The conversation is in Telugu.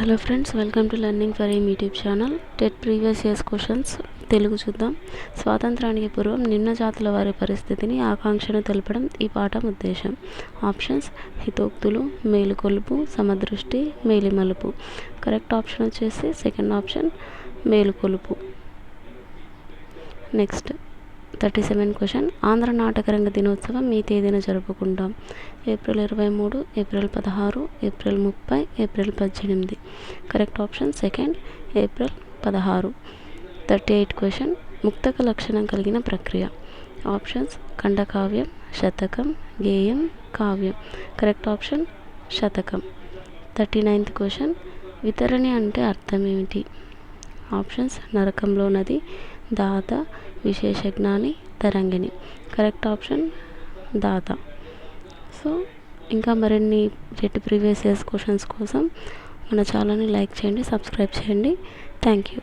Hello friends welcome to learning forum YouTube channel TET previous years questions Telugu చూద్దాం. స్వాతంత్రానికి పూర్వం నిమ్న జాతుల వారి పరిస్థితిని ఆకాంక్షను తెలపడం ఈ పాఠం ఉద్దేశం. ఆప్షన్స్ హితోక్తులు మేలుకొలుపు సమదృష్టి మేలిమలుపు. కరెక్ట్ ఆప్షన్ వచ్చేసి second option మేలుకొలుపు. Next thirty seven question Andhra నాటకరంగ దినోత్సవం మీ తేదీన జరుపుకుంటాం. ఏప్రిల్ ఇరవై మూడు ఏప్రిల్ పదహారు ఏప్రిల్ ముప్పై ఏప్రిల్ పద్దెనిమిది. కరెక్ట్ ఆప్షన్ సెకండ్ ఏప్రిల్ పదహారు. థర్టీ ఎయిట్ క్వశ్చన్ ముక్తక లక్షణం కలిగిన ప్రక్రియ. ఆప్షన్స్ ఖండకావ్యం శతకం గేయం కావ్యం. కరెక్ట్ ఆప్షన్ శతకం. థర్టీ నైన్త్ క్వశ్చన్ వితరణి అంటే అర్థం ఏమిటి? ఆప్షన్స్. నరకంలో నది దాత విశేషజ్ఞాని తరంగిణి. కరెక్ట్ ఆప్షన్ దాత. సో ఇంకా మరిన్ని జెట్ ప్రీవియస్ ఇయర్స్ క్వశ్చన్స్ కోసం మన ఛానల్ని లైక్ చేయండి సబ్స్క్రైబ్ చేయండి. Thank you.